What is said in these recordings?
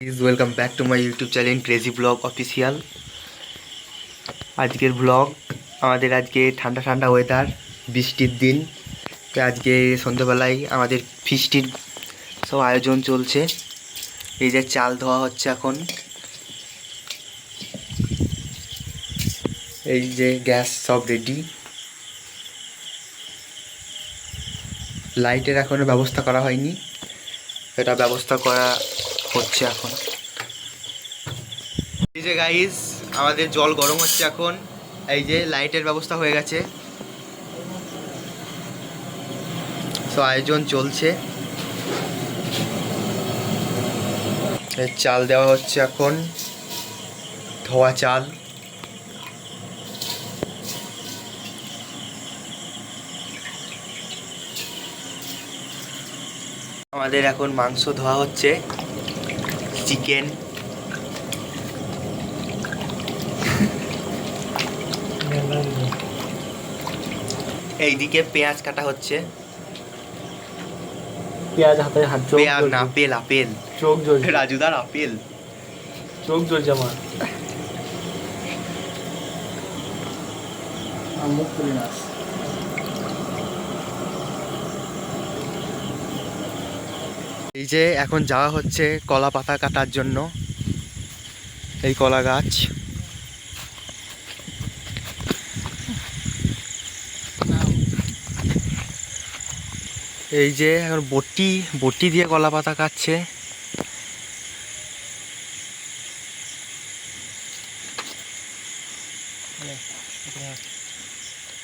Please welcome back to my YouTube channel crazy blog official আজকের blog আমাদের আজকে ঠান্ডা ঠান্ডা ওয়েদার বৃষ্টির দিন। তো আজকে সন্ধ্যাবেলায় আমাদের ফিস্টির, সব আয়োজন চলছে। এই যে চাল ধোয়া হচ্ছে এখন। এই যে গ্যাস সব রেডি লাইটের এখনও ব্যবস্থা করা হয়নি। এটা ব্যবস্থা করা হচ্ছে এখন। এই যে গাইস আমাদের জল গরম হচ্ছে এখন। এই যে লাইটের ব্যবস্থা হয়ে গেছে। সো আয়োজন চলছে। চাল দেওয়া হচ্ছে এখন। ধোয়া চাল। আমাদের এখন মাংস ধোয়া হচ্ছে। চিকেন এইদিকে পেঁয়াজ কাটা হচ্ছে। পেঁয়াজ হাতে হাত চোখ পেঁয়াজ জ্বলছে। না আপেল আপেল। চোখ জ্বলছে। রাজুদার আপেল। চোখ জ্বলছে আমার মুখ খুলে না। এই যে এখন যাওয়া হচ্ছে কলা পাতা কাটার জন্য, এই কলা গাছ। এই যে এখন বটি বটি দিয়ে কলা পাতা কাটছে।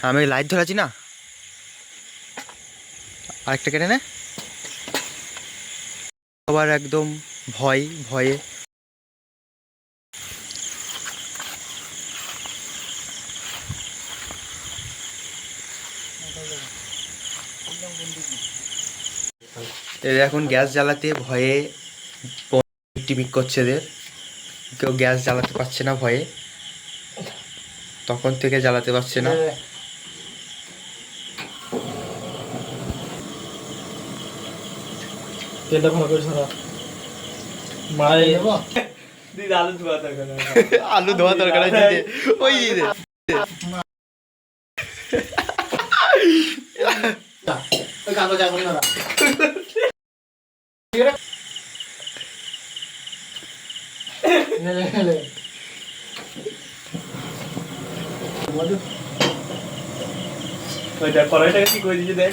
আমি লাইট ধরাছি না? আরেকটা কেটে নে। আবার একদম ভয়, ভয়ে। এদের এখন গ্যাস জ্বালাতে ভয়ে টিমিক করছে এদের। কেউ গ্যাস জ্বালাতে পারছে না ভয়ে। তখন থেকে জ্বালাতে পারছে না। তেলটা ভালো করে ছড়া মারা দিদি আলু ধোয়া থাকবে আলু ধোয়া তরকারি দিতে ওই গানো ওইটা কড়াইটাকে কি করে দিয়েছে দেখ?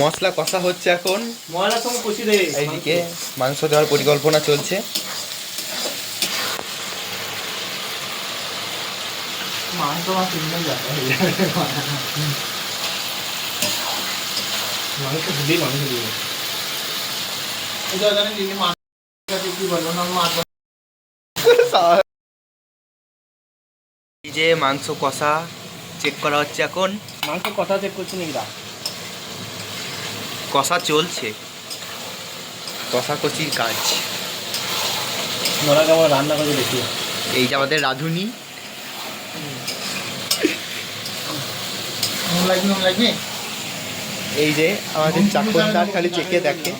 মশলা কষা হচ্ছে এখন। কষি এইদিকে মাংস দেওয়ার পরিকল্পনা চলছে। এই যে মাংস কষা চেক করা হচ্ছে এখন। মাংস কথা চেক করছে নাকি? কষা চলছে। কষাকষির কাজ। নোরা কেমন রান্না করে দেখি। এই যে আমাদের রাঁধুনি। এই যে আমাদের চাকরদার খালি চেকে দেখে।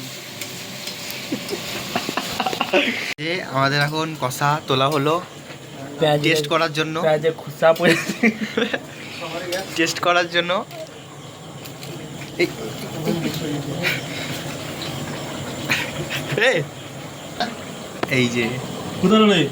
যে আমাদের এখন কষা তোলা হলো। টেস্ট করার জন্য। টেস্ট করার জন্য। এই- এই- কোথাও নেই